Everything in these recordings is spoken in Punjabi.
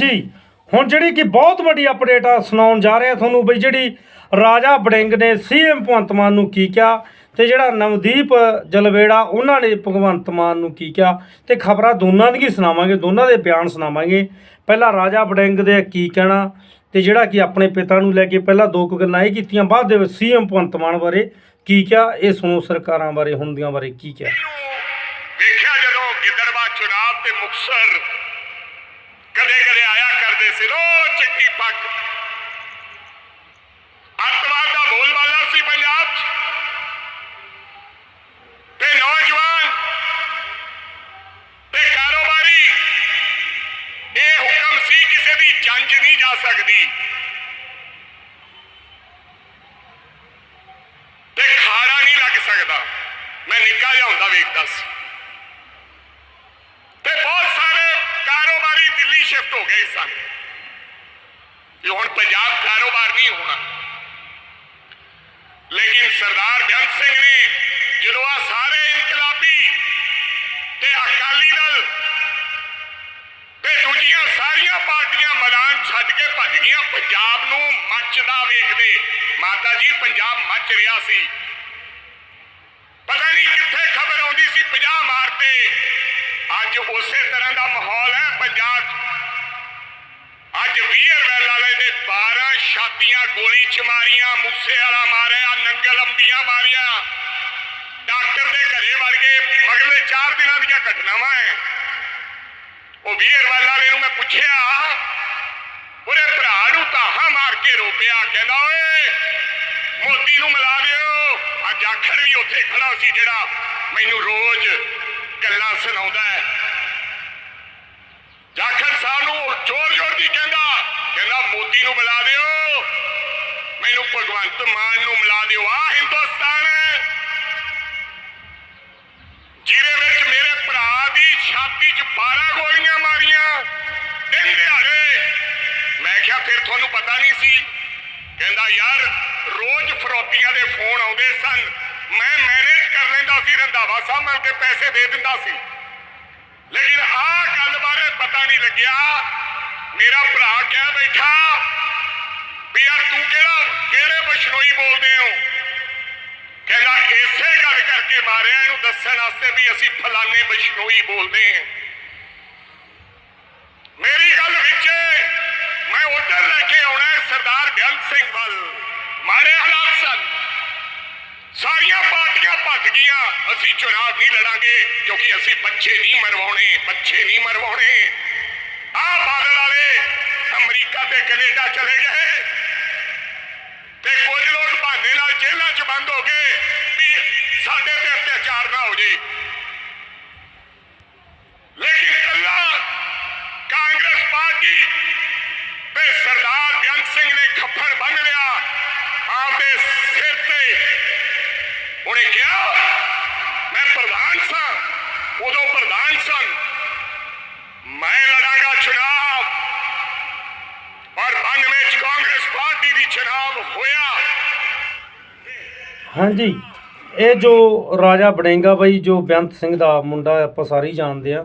ਹਾਂਜੀ। ਹੁਣ ਜਿਹੜੀ ਕਿ ਬਹੁਤ ਵੱਡੀ ਅਪਡੇਟ ਆ, ਸੁਣਾਉਣ ਜਾ ਰਿਹਾ ਤੁਹਾਨੂੰ ਬਈ ਜਿਹੜੀ ਰਾਜਾ ਬੜਿੰਗ ਨੇ ਸੀਐਮ ਭਗਵੰਤ ਮਾਨ ਨੂੰ ਕੀ ਕਿਹਾ ਤੇ ਜਿਹੜਾ ਨਵਦੀਪ ਜਲਵੇੜਾ, ਉਹਨਾਂ ਨੇ ਭਗਵੰਤ ਮਾਨ ਨੂੰ ਕੀ ਕਿਹਾ ਤੇ ਖਬਰਾਂ ਦੋਨਾਂ ਦੀ ਹੀ ਸੁਣਾਵਾਂਗੇ, ਦੋਨਾਂ ਦੇ ਬਿਆਨ ਸੁਣਾਵਾਂਗੇ। ਪਹਿਲਾਂ ਰਾਜਾ ਬੜਿੰਗ ਦੇ ਕੀ ਕਹਿਣਾ ਤੇ ਜਿਹੜਾ ਕਿ ਆਪਣੇ ਪਿਤਾ ਨੂੰ ਲੈ ਕੇ ਪਹਿਲਾਂ ਦੋ ਕੁ ਗੱਲਾਂ ਇਹ ਕੀਤੀਆਂ, ਬਾਅਦ ਦੇ ਵਿੱਚ ਸੀਐਮ ਭਗਵੰਤ ਮਾਨ ਬਾਰੇ ਕੀ ਕਿਹਾ, ਇਹ ਸੁਣੋ ਸਰਕਾਰਾਂ ਬਾਰੇ, ਹੁੰਦੀਆਂ ਬਾਰੇ ਕੀ ਕਿਹਾ। ਵੇਖਿਆ ਜਦੋਂ ਗਿੱਦੜਵਾ ਚੁਣਾਵ ਤੇ ਮੁਕਸਰ ਕਰਦੇ ਸੀ ਚਿੱਟੀ ਪੱਗ। ਅੱਤਵਾਦ ਦਾ ਬੋਲਬਾਲਾ ਸੀ ਪੰਜਾਬ 'ਚ। ਤੇ ਨੌਜਵਾਨ, ਤੇ ਕਾਰੋਬਾਰੀ, ਇਹ ਹੁਕਮ ਸੀ ਕਿਸੇ ਦੀ ਜੰਜ ਨਹੀਂ ਜਾ ਸਕਦੀ। ਤੇ ਖਾੜਾ ਨਹੀਂ ਲੱਗ ਸਕਦਾ। ਮੈਂ ਨਿੱਕਾ ਜਿਹਾ ਹੁੰਦਾ ਵੇਖਦਾ ਸੀ। ਤੇ ਬਹੁਤ ਸਾਰੇ ਕਾਰੋਬਾਰੀ ਦਿੱਲੀ ਸ਼ਿਫਟ ਹੋ ਗਏ ਸਨ। ਕਿ ਹੁਣ ਪੰਜਾਬ ਕਾਰੋਬਾਰ ਨਹੀਂ ਹੋਣਾ। ਲੇਕਿਨ ਸਰਦਾਰ ਬੇਅੰਤ ਸਿੰਘ ਨੇ ਜਦੋਂ ਆ ਸਾਰੇ ਇਨਕਲਾਬੀ ਤੇ ਅਕਾਲੀ ਦਲ ਤੇ ਦੂਜੀਆਂ ਸਾਰੀਆਂ ਪਾਰਟੀਆਂ ਮੈਦਾਨ ਛੱਡ ਕੇ ਭੱਜ ਗਈਆਂ, ਪੰਜਾਬ ਨੂੰ ਮੱਚਦਾ ਵੇਖਦੇ। ਮਾਤਾ ਜੀ, ਪੰਜਾਬ ਮੱਚ ਰਿਹਾ ਸੀ। ਪਤਾ ਨਹੀਂ ਕਿੱਥੇ ਖਬਰ ਆਉਂਦੀ ਸੀ 50 ਮਾਰਤੇ ਅੱਜ ਉਸੇ ਤਰ੍ਹਾਂ ਦਾ ਮਾਹੌਲ ਹੈ ਪੰਜਾਬ 'ਚ ਅੱਜ ਵੀਰ ਵੈਲ ਵਾਲੇ ਦੇ 12 ਛਾਤੀਆਂ ਗੋਲੀ ਚ ਮਾਰੀਆਂ, ਮੂਸੇ ਵਾਲਾ ਮਾਰਿਆ ਨੰਗਲ ਅੰਬੀਆਂ ਮਾਰੀਆਂ। ਡਾਕਟਰ ਦੇ ਘਰੇ ਵੜ ਗਏ। ਮਗਲੇ 4 ਦਿਨਾਂ ਦੀਆਂ ਘਟਨਾਵਾਂ ਹੈ ਉਹ ਵੀਰ ਵੈਲ ਵਾਲੇ ਨੂੰ ਮੈਂ ਪੁੱਛਿਆ ਉਹਦੇ ਭਰਾ ਨੂੰ ਤਾਹਾ ਮਾਰ ਕੇ ਰੋਪਿਆ। ਕਹਿੰਦਾ, ਓਏ, ਮੋਦੀ ਨੂੰ ਮਿਲਾ ਦਿਓ। ਅੱਜ ਆਖਰ ਵੀ ਉੱਥੇ ਖੜਾ ਸੀ ਜਿਹੜਾ ਮੈਨੂੰ ਰੋਜ਼ ਗੱਲਾਂ ਸੁਣਾਉਂਦਾ ਹੈ ਜਾਖੜ ਸਾਹਿਬ ਨੂੰ ਜ਼ੋਰ ਜ਼ੋਰ ਦੀ ਕਹਿੰਦਾ ਕਹਿੰਦਾ, ਮੋਦੀ ਨੂੰ ਬੁਲਾ ਦਿਓ। ਮੈਨੂੰ ਭਗਵੰਤ ਮਾਨ ਨੂੰ ਮਿਲਾ ਦਿਓ। ਆ ਹਿੰਦੁਸਤਾਨ ਜਿਹਦੇ ਵਿੱਚ ਮੇਰੇ ਭਰਾ ਦੀ ਛਾਤੀ 'ਚ 12 ਗੋਲੀਆਂ ਮਾਰੀਆਂ। ਦਿਨ ਦਿਹਾੜੇ। ਮੈਂ ਕਿਹਾ, ਫਿਰ ਤੁਹਾਨੂੰ ਪਤਾ ਨਹੀਂ ਸੀ। ਕਹਿੰਦਾ, ਯਾਰ, ਰੋਜ਼ ਫਰੋਤੀਆਂ ਦੇ ਫੋਨ ਆਉਂਦੇ ਸਨ। ਮੈਂ ਮੈਨੇਜ ਕਰ ਲੈਂਦਾ ਸੀ, ਰੰਧਾਵਾ ਸਾਹਿਬ ਮੈਨੂੰ ਤੇ ਪੈਸੇ ਦੇ ਦਿੰਦਾ ਸੀ। ਲੇਕਿਨ ਆਹ ਗੱਲ ਬਾਰੇ ਪਤਾ ਨਹੀਂ ਲੱਗਿਆ। ਮੇਰਾ ਭਰਾ ਕਹਿ ਬੈਠਾ ਵੀ ਯਾਰ ਤੂੰ ਕਿਹੜਾ ਕਿਹੜੇ ਬਸ਼ਨੋਈ ਬੋਲਦੇ ਹੋ? ਕਹਿੰਦਾ ਇਸੇ ਗੱਲ ਕਰਕੇ ਮਾਰਿਆ, ਇਹਨੂੰ ਦੱਸਣ ਵਾਸਤੇ ਵੀ ਅਸੀਂ ਫਲਾਣੇ ਬਸ਼ਨੋਈ ਬੋਲਦੇ ਹਾਂ। ਮੇਰੀ ਗੱਲ ਵਿੱਚ ਮੈਂ ਉਧਰ ਲੈ ਕੇ ਆਉਣਾ ਸਰਦਾਰ ਬੇਅੰਤ ਸਿੰਘ ਵੱਲ। ਮਾੜੇ ਹਾਲਾਤ ਸਨ। ਸਾਰੀਆਂ ਪਾਰਟੀਆਂ ਭੱਜ ਗਈਆਂ। ਅਸੀਂ ਚੁਣਾਵ ਨਹੀਂ ਲੜਾਂਗੇ, ਕਿਉਂਕਿ ਅਸੀਂ ਬੱਚੇ ਨਹੀਂ ਮਰਵਾਉਣੇ, ਬੱਚੇ ਨਹੀਂ ਮਰਵਾਉਣੇ। ਆਹ ਬਾਦਲ ਵਾਲੇ, ਅਮਰੀਕਾ ਤੇ ਕੈਨੇਡਾ ਚਲੇ ਗਏ। ਤੇ ਕੁਝ ਲੋਕ ਬਹਾਨੇ ਨਾਲ ਜੇਲ੍ਹਾਂ 'ਚ ਬੰਦ ਹੋ ਗਏ ਵੀ ਸਾਡੇ ਤੇ ਅਤਿਆਚਾਰ ਨਾ ਹੋ ਜੇ ਲੇਕਿਨ ਕੱਲਾ ਕਾਂਗਰਸ ਪਾਰਟੀ ਤੇ ਸਰਦਾਰ ਬੇਅੰਤ ਸਿੰਘ ਨੇ ਖੱਫੜ ਬੰਨ ਲਿਆ ਆਪਦੇ ਸਿਰ ਤੇ ਉਹਨੇ ਕਿਹਾ ਮੈਂ ਪ੍ਰਧਾਨ ਸਾਂ ਉਦੋਂ ਪ੍ਰਧਾਨ ਸਨ ਮੈਂ ਲੜਾਂਗਾ ਚੁਣਾਵ। ਔਰ 92 ਚ ਕਾਂਗਰਸ ਪਾਰਟੀ ਦੀ ਚੁਣਾਵ ਹੋਇਆ। ਹਾਂਜੀ, ਇਹ ਜੋ ਰਾਜਾ ਬਣੇਗਾ ਬਈ, ਜੋ ਬੇਅੰਤ ਸਿੰਘ ਦਾ ਮੁੰਡਾ ਆਪਾਂ ਸਾਰੇ ਹੀ ਜਾਣਦੇ ਆ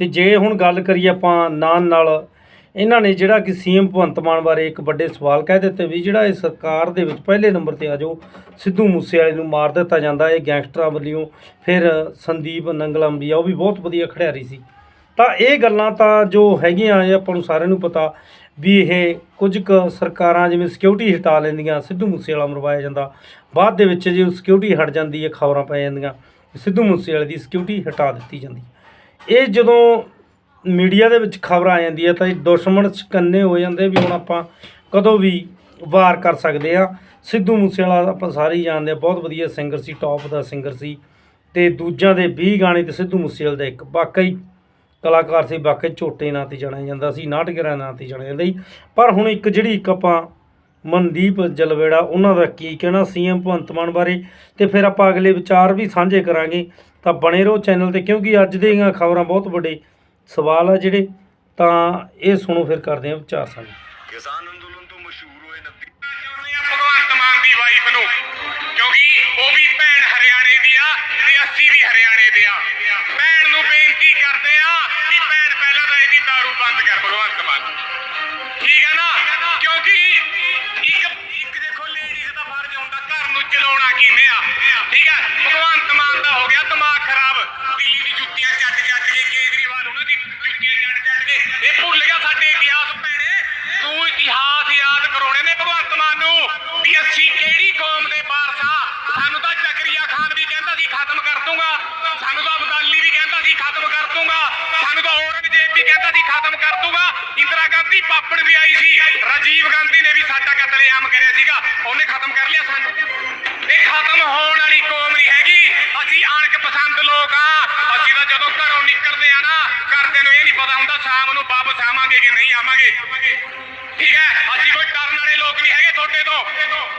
ਤੇ ਜੇ ਹੁਣ ਗੱਲ ਕਰੀਏ ਆਪਾਂ ਨਾਲ ਨਾਲ, ਇਹਨਾਂ ਨੇ ਜਿਹੜਾ ਕਿ ਸੀਐਮ ਭਗਵੰਤ ਮਾਨ ਬਾਰੇ ਇੱਕ ਵੱਡੇ ਸਵਾਲ ਕਹਿ ਦਿੱਤੇ ਵੀ ਜਿਹੜਾ ਇਹ ਸਰਕਾਰ ਦੇ ਵਿੱਚ ਪਹਿਲੇ ਨੰਬਰ ਤੇ ਆ ਜੋ ਸਿੱਧੂ ਮੂਸੇਵਾਲੇ ਨੂੰ ਮਾਰ ਦਿੱਤਾ ਜਾਂਦਾ, ਇਹ ਗੈਂਗਸਟਰਾਂ ਵੱਲੋਂ, ਫਿਰ ਸੰਦੀਪ ਨੰਗਲ ਅੰਬੀਆ ਉਹ ਵੀ ਬਹੁਤ ਵਧੀਆ ਖਿਡਾਰੀ ਸੀ। ਤਾਂ ਇਹ ਗੱਲਾਂ ਤਾਂ ਜੋ ਹੈਗੀਆਂ ਇਹ ਆਪਾਂ ਨੂੰ ਸਾਰਿਆਂ ਨੂੰ ਪਤਾ ਵੀ ਇਹ ਕੁਝ ਕੁ ਸਰਕਾਰਾਂ ਜਿਵੇਂ ਸਿਕਿਉਰਿਟੀ ਹਟਾ ਲੈਂਦੀਆਂ, ਸਿੱਧੂ ਮੂਸੇਵਾਲਾ ਮਰਵਾਇਆ ਜਾਂਦਾ, ਬਾਅਦ ਦੇ ਵਿੱਚ ਜੇ ਸਿਕਿਉਰਿਟੀ ਹਟ ਜਾਂਦੀ ਹੈ, ਖਬਰਾਂ ਪੈ ਜਾਂਦੀਆਂ, ਸਿੱਧੂ ਮੂਸੇਵਾਲੇ ਦੀ ਸਿਕਿਉਰਿਟੀ ਹਟਾ ਦਿੱਤੀ ਜਾਂਦੀ ਇਹ ਜਦੋਂ ਮੀਡੀਆ ਦੇ ਵਿੱਚ ਖਬਰ ਆ ਜਾਂਦੀ ਹੈ ਤਾਂ ਇਹ ਦੁਸ਼ਮਣ ਚਕੰਨੇ ਹੋ ਜਾਂਦੇ ਵੀ ਹੁਣ ਆਪਾਂ ਕਦੋਂ ਵੀ ਵਾਰ ਕਰ ਸਕਦੇ ਆ ਸਿੱਧੂ ਮੂਸੇਵਾਲਾ ਆਪਾਂ ਸਾਰੇ ਹੀ ਜਾਣਦੇ ਆ ਬਹੁਤ ਵਧੀਆ ਸਿੰਗਰ ਸੀ ਟੌਪ ਦਾ ਸਿੰਗਰ ਸੀ ਤੇ ਦੂਜਿਆਂ ਦੇ 20 ਗਾਣੇ ਤੇ ਸਿੱਧੂ ਮੂਸੇਵਾਲੇ ਦਾ ਇੱਕ, ਵਾਕਈ ਕਲਾਕਾਰ ਸੀ ਵਾਕਈ ਝੋਟੇ ਨਾਂ ਤੇ ਜਾਣਿਆ ਜਾਂਦਾ ਸੀ, ਨਾਟਕਰਾਂ ਨਾਂ ਤੇ ਜਾਣਿਆ ਜਾਂਦਾ ਸੀ। ਪਰ ਹੁਣ ਇੱਕ ਜਿਹੜੀ ਇੱਕ ਆਪਾਂ ਮਨਦੀਪ ਜਲਵੇੜਾ, ਉਹਨਾਂ ਦਾ ਕੀ ਕਹਿਣਾ ਸੀਐਮ ਭਗਵੰਤ ਮਾਨ ਬਾਰੇ? ਤੇ ਫਿਰ ਆਪਾਂ ਅਗਲੇ ਵਿਚਾਰ ਵੀ ਸਾਂਝੇ ਕਰਾਂਗੇ। ਤਾਂ ਬਣੇ ਰਹੋ ਚੈਨਲ ਤੇ, ਕਿਉਂਕਿ ਅੱਜ ਦੀਆਂ ਖਬਰਾਂ ਬਹੁਤ ਵੱਡੇ ਸਵਾਲ ਆ ਜਿਹੜੇ, ਤਾਂ ਇਹ ਸੁਣੋ ਫਿਰ ਕਰਦੇ ਆ ਵਿਚਾਰ ਸਾਂਝੇ। ਕਿਸਾਨ ਅੰਦੋਲਨ ਤੋਂ ਮਸ਼ਹੂਰ ਹੋਏ ਨੱਬੀ ਭਗਵੰਤ ਮਾਨ ਦੀ ਵਾਈਫ ਨੂੰ ਕਿਉਂਕਿ ਉਹ ਵੀ ਭੈਣ ਹਰਿਆਣੇ ਦੀ ਆ ਤੇ ਅਸੀਂ ਵੀ ਹਰਿਆਣੇ ਦੇ ਆ। ਭੈਣ ਨੂੰ ਬੇਨਤੀ ਕਰਦੇ ਆ ਕਿ ਭੈਣ ਪਹਿਲਾਂ ਤਾਂ ਇਹਦੀ ਦਾਰੂ ਬੰਦ ਕਰ ਭਗਵੰਤ ਮਾਨ ਠੀਕ ਹੈ ਨਾ? ਕਿਉਂਕਿ ਇੱਕ ਇੱਕ ਦੇਖੋ ਲੇਡੀਜ਼ ਦਾ ਫਰਜ਼ ਹੁੰਦਾ ਘਰ ਨੂੰ ਚਲਾਉਣਾ ਕਿਵੇਂ ਆ। ਠੀਕ ਹੈ ਪਾਪੜ ਵੀ ਆਈ ਸੀ। ਰਾਜੀਵ ਗਾਂਧੀ ਨੇ ਵੀ ਸਾਡਾ ਕਤਲੇਆਮ ਕਰਿਆ ਸੀਗਾ। ਉਹਨੇ ਖਤਮ ਕਰ ਲਿਆ ਸਾਨੂੰ। ਇਹ ਖਤਮ ਹੋਣ ਵਾਲੀ ਕੌਮ ਨਹੀਂ ਹੈਗੀ। ਅਸੀਂ ਅਣਖ ਪਸੰਦ ਲੋਕ ਆ। ਅਸੀਂ ਤਾਂ ਜਦੋਂ ਘਰੋਂ ਨਿਕਲਦੇ ਆ ਨਾ, ਘਰਦਿਆਂ ਨੂੰ ਇਹ ਨਹੀਂ ਪਤਾ ਹੁੰਦਾ, ਸ਼ਾਮ ਨੂੰ ਵਾਪਸ ਆਵਾਂਗੇ ਕਿ ਨਹੀਂ ਆਵਾਂਗੇ। ਠੀਕ ਹੈ? ਅਸੀਂ ਕੋਈ ਡਰਨ ਵਾਲੇ ਲੋਕ ਨਹੀਂ ਹੈਗੇ ਤੁਹਾਡੇ ਤੋਂ।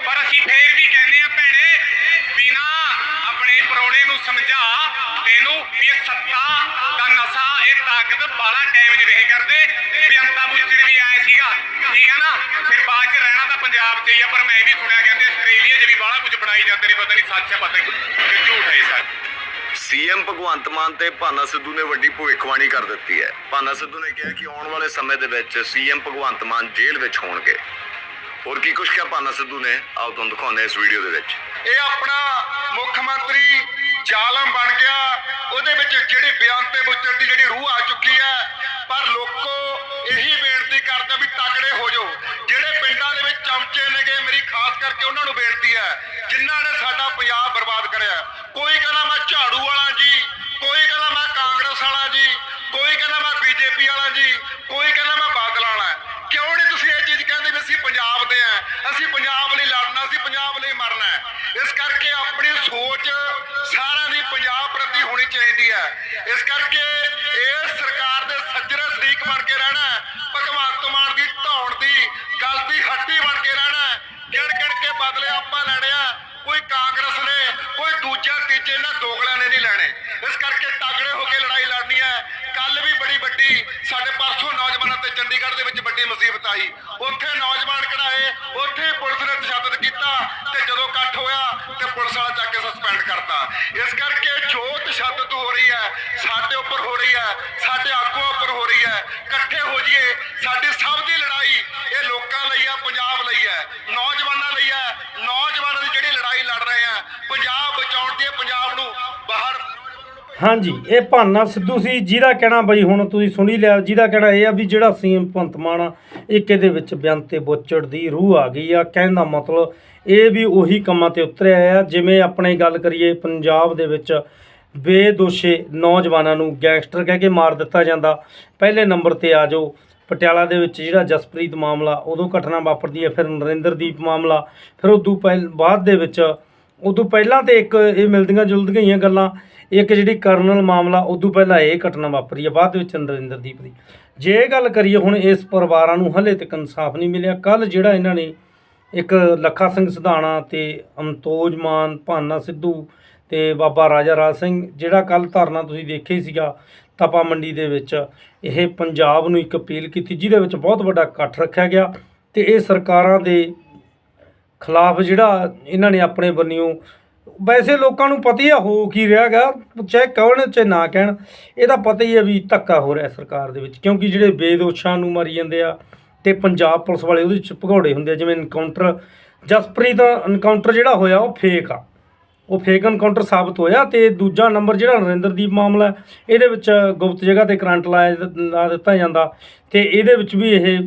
ਪਰ ਅਸੀਂ ਫੇਰ ਵੀ ਕਹਿੰਦੇ ਆ, ਭੈਣੇ, ਬਿਨਾ ਆਪਣੇ ਪਰੌਣੇ ਨੂੰ ਸਮਝਾ, ਤੈਨੂੰ ਵੀ ਇਹ ਸੱਤਾ ਦਾ ਨਸ਼ਾ, ਇਹ ਤਾਕਤ ਬਾਲਾ ਟਾਈਮ ਨਹੀਂ ਰਹੇ ਕਰਦੇ। ਵੀ ਰਹਿਣਾ ਤਾਂ ਪੰਜਾਬ 'ਚ ਹੀ ਆ ਪਰ ਮੈਂ ਇਹ ਵੀ ਸੁਣਿਆ ਕਹਿੰਦੇ ਆਸਟ੍ਰੇਲੀਆ 'ਚ ਵੀ ਬਾਲਾ ਕੁਝ ਬਣਾਈ ਜਾਂਦੇ ਨੇ ਪਤਾ ਨਹੀਂ ਸੱਚ ਹੈ ਪਤਾ ਨਹੀਂ ਕਿ ਝੂਠ ਹੈ ਸੱਚ। ਸੀਐਮ ਭਗਵੰਤ ਮਾਨ ਤੇ ਭਾਨਾ ਸਿੱਧੂ ਨੇ ਵੱਡੀ ਭਵਿੱਖਬਾਣੀ ਕਰ ਦਿੱਤੀ ਹੈ। ਭਾਨਾ ਸਿੱਧੂ ਨੇ ਕਿਹਾ ਕਿ ਆਉਣ ਵਾਲੇ ਸਮੇਂ ਦੇ ਵਿੱਚ ਸੀਐਮ ਭਗਵੰਤ ਮਾਨ ਜੇਲ੍ਹ ਵਿੱਚ ਹੋਣਗੇ। ਹੋਰ ਕੀ ਕੁਝ ਕਿਹਾ ਭਾਨਾ ਸਿੱਧੂ ਨੇ? ਆਓ ਤੁਹਾਨੂੰ ਦਿਖਾਉਂਦੇ ਇਸ ਵੀਡੀਓ ਦੇ ਵਿੱਚ। ਇਹ ਆਪਣਾ ਮੁੱਖ ਮੰਤਰੀ ਜ਼ਾਲਮ ਬਣ ਗਿਆ। ਉਹਦੇ ਵਿੱਚ ਜਿਹੜੇ ਬਿਆਨ ਤੇ ਬੁੱਚੜ ਦੀ ਜਿਹੜੀ ਰੂਹ ਆ ਚੁੱਕੀ ਹੈ ਪਰ ਲੋਕੋ ਇਹੀ ਬੇਨਤੀ ਕਰਦਾ ਵੀ ਤਕੜੇ ਹੋ ਜਾਓ। ਜਿਹੜੇ ਪਿੰਡਾਂ ਦੇ ਵਿੱਚ ਚਮਚੇ ਨੇਗੇ, ਮੇਰੀ ਖਾਸ ਕਰਕੇ ਉਹਨਾਂ ਨੂੰ ਬੇਨਤੀ ਹੈ, ਜਿਨ੍ਹਾਂ ਨੇ ਸਾਡਾ ਪੰਜਾਬ ਬਰਬਾਦ ਕਰਿਆ ਕੋਈ ਕਹਿੰਦਾ ਮੈਂ ਝਾੜੂ ਵਾਲਾ ਜੀ ਕੋਈ ਕਹਿੰਦਾ ਮੈਂ ਕਾਂਗਰਸ ਵਾਲਾ ਜੀ ਕੋਈ ਕਹਿੰਦਾ ਮੈਂ ਬੀਜੇਪੀ ਵਾਲਾ ਜੀ ਕੋਈ ਕਹਿੰਦਾ ਮੈਂ ਬਾਦਲ ਵਾਲਾ ਕਿਉਂ ਨਹੀਂ ਤੁਸੀਂ ਇਹ ਚੀਜ਼ ਕਹਿੰਦੇ ਵੀ ਅਸੀਂ ਪੰਜਾਬ ਦੇ ਆ ਅਸੀਂ ਪੰਜਾਬ ਲਈ ਲੜਨਾ ਅਸੀਂ ਪੰਜਾਬ ਲਈ ਮਰਨਾ ਹੈ ਇਸ ਕਰਕੇ ਆਪਣੀ ਸੋਚ ਸਾਰਿਆਂ ਦੀ ਪੰਜਾਬ ਪ੍ਰਤੀ ਹੋਣੀ ਚਾਹੀਦੀ ਹੈ ਇਸ ਕਰਕੇ ਇਸ ਸਰਕਾਰ ਦੇ ਸੱਜਰੇ ਸਰੀਕ ਬਣ ਕੇ ਰਹਿਣਾ ਹੈ। ਭਗਵੰਤ ਮਾਨ ਦੀ ਧੌਣ ਦੀ ਗੱਲ ਦੀ ਹੱਟੀ ਬਣ ਕੇ ਰਹਿਣਾ ਹੈ। ਗਿਣ ਗਿਣ ਕੇ ਬਦਲੇ ਆਪਾਂ ਲੈਣੇ ਆ ਕੋਈ ਕਾਂਗਰਸ ਨੇ ਕੋਈ ਦੂਜਾ ਤੀਜੇ ਇਹਨਾਂ ਦੋਗਲਿਆਂ ਨੇ ਨਹੀਂ ਲੈਣੇ ਇਸ ਕਰਕੇ ਤਾਗੜੇ ਹੋ ਕੇ ਲੜਾਈ ਲੜਨੀ ਹੈ ਕੱਲ ਵੀ ਬੜੀ ਵੱਡੀ ਸਾਡੇ ਪਰਸੋਂ ਨੌਜਵਾਨਾਂ ਤੇ ਚੰਡੀਗੜ੍ਹ ਦੇ ਮੁਸੀਬਤ ਆਈ ਉੱਥੇ ਨੌਜਵਾਨ ਕਢਾਏ ਉੱਥੇ ਪੁਲਿਸ ਨੇ ਤਸ਼ੱਦਦ ਕੀਤਾ ਤੇ ਜਦੋਂ ਇਕੱਠ ਹੋਇਆ ਤੇ ਪੁਲਿਸ ਵਾਲਾ ਚੱਕ ਕੇ ਸਸਪੈਂਡ ਕਰਤਾ। ਇਸ ਕਰਕੇ ਜੋ ਤਸ਼ੱਦਦ ਹੋ ਰਹੀ ਹੈ, ਸਾਡੇ ਉੱਪਰ ਹੋ ਰਹੀ ਹੈ, ਸਾਡੇ ਆਗੂਆਂ ਉੱਪਰ ਹੋ ਰਹੀ ਹੈ, ਇਕੱਠੇ ਹੋ ਜਾਈਏ, ਸਾਡੀ ਸਭ ਦੀ ਲੜਾਈ ਇਹ ਲੋਕਾਂ ਲਈ ਹੈ ਪੰਜਾਬ ਲਈ ਹੈ ਨੌਜਵਾਨਾਂ ਲਈ ਹੈ ਨੌਜਵਾਨਾਂ ਦੀ ਜਿਹੜੀ ਲੜਾਈ ਲੜ ਰਹੇ ਆ ਪੰਜਾਬ ਬਚਾਉਣ ਦੀ ਹੈ, ਪੰਜਾਬ ਨੂੰ ਬਾਹਰ ਹਾਂਜੀ, ਇਹ ਭਾਨਾ ਸਿੱਧੂ ਸੀ, ਜਿਹਦਾ ਕਹਿਣਾ ਬਈ ਹੁਣ ਤੁਸੀਂ ਸੁਣੀ ਲਿਆ, ਜਿਹਦਾ ਕਹਿਣਾ ਇਹ ਆ ਵੀ ਜਿਹੜਾ ਸੀਐਮ ਭਗਵੰਤ ਮਾਨ ਆ ਇੱਕ ਇਹਦੇ ਵਿੱਚ ਬਿਆਨ ਤੇ ਬੋਚੜ ਦੀ ਰੂਹ ਆ ਗਈ ਆ, ਕਹਿਣ ਦਾ ਮਤਲਬ ਇਹ ਵੀ ਉਹੀ ਕੰਮਾਂ ਤੇ ਉਤਰਿਆ ਆ, ਜਿਵੇਂ ਆਪਣੇ ਗੱਲ ਕਰੀਏ ਪੰਜਾਬ ਦੇ ਵਿੱਚ ਬੇਦੋਸ਼ੇ ਨੌਜਵਾਨਾਂ ਨੂੰ ਗੈਂਗਸਟਰ ਕਹਿ ਕੇ ਮਾਰ ਦਿੱਤਾ ਜਾਂਦਾ। ਪਹਿਲੇ ਨੰਬਰ ਤੇ ਆ ਜਾਓ, ਪਟਿਆਲਾ ਦੇ ਵਿੱਚ ਜਿਹੜਾ ਜਸਪ੍ਰੀਤ ਮਾਮਲਾ, ਉਦੋਂ ਘਟਨਾ ਵਾਪਰਦੀ ਹੈ ਫਿਰ ਨਰਿੰਦਰਦੀਪ ਮਾਮਲਾ, ਫਿਰ ਉਦੋਂ ਪਹਿਲ, ਬਾਅਦ ਦੇ ਵਿੱਚ ਉਦੋਂ ਪਹਿਲਾਂ ਤੇ ਇੱਕ ਇਹ ਮਿਲਦੀਆਂ ਜੁਲਦੀਆਂ ਹੀ ਗੱਲਾਂ। ਇੱਕ ਜਿਹੜੀ ਕਰਨਲ ਮਾਮਲਾ, ਉਦੋਂ ਪਹਿਲਾਂ ਇਹ ਘਟਨਾ ਵਾਪਰੀ ਹੈ ਬਾਅਦ ਦੇ ਵਿੱਚ ਨਰਿੰਦਰਦੀਪ ਦੀ। ਜੇ ਇਹ ਗੱਲ ਕਰੀਏ ਹੁਣ ਇਸ ਪਰਿਵਾਰਾਂ ਨੂੰ ਹਲੇ ਤੱਕ ਇਨਸਾਫ ਨਹੀਂ ਮਿਲਿਆ। ਕੱਲ ਜਿਹੜਾ ਇਹਨਾਂ ਨੇ ਇੱਕ ਲੱਖਾ ਸਿੰਘ ਸਿਧਾਣਾ ਤੇ ਅਮਤੋਜ ਮਾਨ, ਭਾਨਾ ਸਿੱਧੂ ਤੇ ਬਾਬਾ ਰਾਜਾ ਰਾਜ ਸਿੰਘ, ਜਿਹੜਾ ਕੱਲ ਧਰਨਾ ਤੁਸੀਂ ਦੇਖਿਆ ਸੀਗਾ ਤਪਾ ਮੰਡੀ ਦੇ ਵਿੱਚ, ਇਹ ਪੰਜਾਬ ਨੂੰ ਇੱਕ ਅਪੀਲ ਕੀਤੀ, ਜਿਹਦੇ ਵਿੱਚ ਬਹੁਤ ਵੱਡਾ ਇਕੱਠ ਰੱਖਿਆ ਗਿਆ ਤੇ ਇਹ ਸਰਕਾਰਾਂ ਦੇ ਖਿਲਾਫ ਜਿਹੜਾ ਇਹਨਾਂ ਨੇ ਆਪਣੇ ਬੰਨਿਓ ਵੈਸੇ ਲੋਕਾਂ ਨੂੰ ਪਤਾ ਹੀ ਆ, ਹੋ ਕੀ ਰਿਹਾਗਾ ਚਾਹੇ ਕਹਿਣ ਚਾਹੇ ਨਾ ਕਹਿਣ ਇਹਦਾ ਪਤਾ ਹੀ ਹੈ ਵੀ ਧੱਕਾ ਹੋ ਰਿਹਾ ਸਰਕਾਰ ਦੇ ਵਿੱਚ, ਕਿਉਂਕਿ ਜਿਹੜੇ ਬੇਦੋਸ਼ਾਂ ਨੂੰ ਮਾਰੀ ਜਾਂਦੇ ਆ, ਤੇ ਪੰਜਾਬ ਪੁਲਿਸ ਵਾਲੇ ਉਹਦੇ 'ਚ ਭਗੌੜੇ ਹੁੰਦੇ ਆ, ਜਿਵੇਂ ਐਨਕਾਊਂਟਰ ਜਸਪ੍ਰੀਤ ਐਨਕਾਊਂਟਰ ਜਿਹੜਾ ਹੋਇਆ, ਉਹ ਫੇਕ ਆ। ਉਹ ਫੇਕ ਐਨਕਾਊਂਟਰ ਸਾਬਤ ਹੋਇਆ ਤੇ ਦੂਜਾ ਨੰਬਰ ਜਿਹੜਾ ਨਰਿੰਦਰਦੀਪ ਮਾਮਲਾ, ਇਹਦੇ ਵਿੱਚ ਗੁਪਤ ਜਗ੍ਹਾ ਤੇ ਕਰੰਟ ਲਾਇਆ, ਲਾ ਦਿੱਤਾ ਜਾਂਦਾ, ਤੇ ਇਹਦੇ ਵਿੱਚ ਵੀ ਇਹ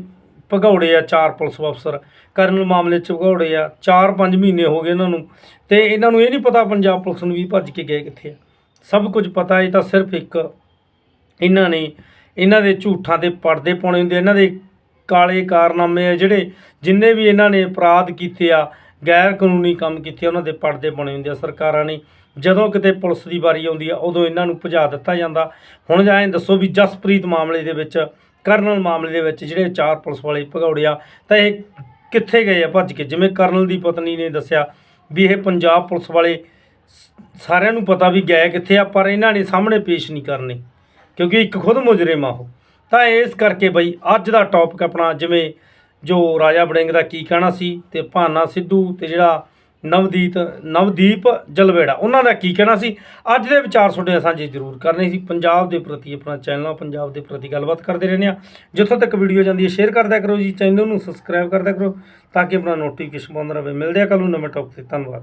ਭਗੌੜੇ ਆ, ਚਾਰ ਪੁਲਿਸ ਅਫਸਰ ਕਰਨਲ ਮਾਮਲੇ 'ਚ ਭਗੌੜੇ ਆ 4-5 ਮਹੀਨੇ ਹੋ ਗਏ ਇਹਨਾਂ ਨੂੰ। ਤੇ ਇਹਨਾਂ ਨੂੰ ਇਹ ਨਹੀਂ ਪਤਾ ਪੰਜਾਬ ਪੁਲਿਸ ਨੂੰ ਵੀ ਭੱਜ ਕੇ ਗਏ ਕਿੱਥੇ ਆ। ਸਭ ਕੁਝ ਪਤਾ, ਇਹ ਤਾਂ ਸਿਰਫ ਇੱਕ ਇਹਨਾਂ ਨੇ, ਇਹਨਾਂ ਦੇ ਝੂਠਾਂ ਦੇ ਪਰਦੇ ਪਾਉਣੇ ਹੁੰਦੇ ਇਹਨਾਂ ਦੇ ਕਾਲੇ ਕਾਰਨਾਮੇ ਆ ਜਿਹੜੇ, ਜਿੰਨੇ ਵੀ ਇਹਨਾਂ ਨੇ ਅਪਰਾਧ ਕੀਤੇ ਆ ਗੈਰ ਕਾਨੂੰਨੀ ਕੰਮ ਕੀਤੇ ਉਹਨਾਂ ਦੇ ਪਰਦੇ ਪਾਉਣੇ ਹੁੰਦੇ ਆ ਸਰਕਾਰਾਂ ਨੇ। ਜਦੋਂ ਕਿਤੇ ਪੁਲਿਸ ਦੀ ਵਾਰੀ ਆਉਂਦੀ ਆ, ਉਦੋਂ ਇਹਨਾਂ ਨੂੰ ਭਜਾ ਦਿੱਤਾ ਜਾਂਦਾ। ਹੁਣ ਜਾਂ ਦੱਸੋ ਵੀ ਜਸਪ੍ਰੀਤ ਮਾਮਲੇ ਦੇ ਵਿੱਚ ਕਰਨਲ ਮਾਮਲੇ ਦੇ ਵਿੱਚ ਜਿਹੜੇ ਚਾਰ ਪੁਲਿਸ ਵਾਲੇ ਭਗੌੜੇ ਆ, ਤਾਂ ਇਹ ਕਿੱਥੇ ਗਏ ਆ, ਭੱਜ ਕੇ? ਜਿਵੇਂ ਕਰਨਲ ਦੀ ਪਤਨੀ ਨੇ ਦੱਸਿਆ ਵੀ ਇਹ ਪੰਜਾਬ ਪੁਲਿਸ ਵਾਲੇ ਸ- ਸਾਰਿਆਂ ਨੂੰ ਪਤਾ ਵੀ ਗਏ ਕਿੱਥੇ ਆ, ਪਰ ਇਹਨਾਂ ਨੇ ਸਾਹਮਣੇ ਪੇਸ਼ ਨਹੀਂ ਕਰਨੇ, ਕਿਉਂਕਿ ਇੱਕ ਖੁਦ ਮੁਜਰਮ ਆ ਉਹ। ਤਾਂ ਇਸ ਕਰਕੇ ਬਈ ਅੱਜ ਦਾ ਟੌਪਿਕ ਆਪਣਾ ਜਿਵੇਂ ਜੋ ਰਾਜਾ ਵੜਿੰਗ ਦਾ ਕੀ ਕਹਿਣਾ ਸੀ, ਤੇ ਭਾਨਾ ਸਿੱਧੂ ਤੇ ਜਿਹੜਾ ਨਵਦੀਤ ਨਵਦੀਪ ਜਲਵੇੜਾ। ਉਹਨਾਂ ਦਾ ਕੀ ਕਹਿਣਾ ਸੀ? ਅੱਜ ਦੇ ਵਿਚਾਰ ਤੁਹਾਡੇ ਸਾਂਝੇ ਜ਼ਰੂਰ ਕਰਨੇ ਸੀ। ਪੰਜਾਬ ਦੇ ਪ੍ਰਤੀ ਆਪਣਾ ਚੈਨਲ, ਪੰਜਾਬ ਦੇ ਪ੍ਰਤੀ ਗੱਲਬਾਤ ਕਰਦੇ ਰਹਿੰਦੇ ਆ ਜਿੱਥੋਂ ਤੱਕ ਵੀਡੀਓ ਜਾਂਦੀ ਹੈ ਸ਼ੇਅਰ ਕਰਦਿਆ ਕਰੋ ਜੀ। ਚੈਨਲ ਨੂੰ ਸਬਸਕ੍ਰਾਈਬ ਕਰਦਿਆ ਕਰੋ, ਤਾਂ ਕਿ ਆਪਣਾ ਨੋਟੀਫਿਕੇਸ਼ਨ ਬੰਦ ਰਹੇ। ਮਿਲਦੇ ਆ ਕੱਲ ਨੂੰ ਨਵੇਂ ਟੌਪਿਕ ਤੇ। ਧੰਨਵਾਦ।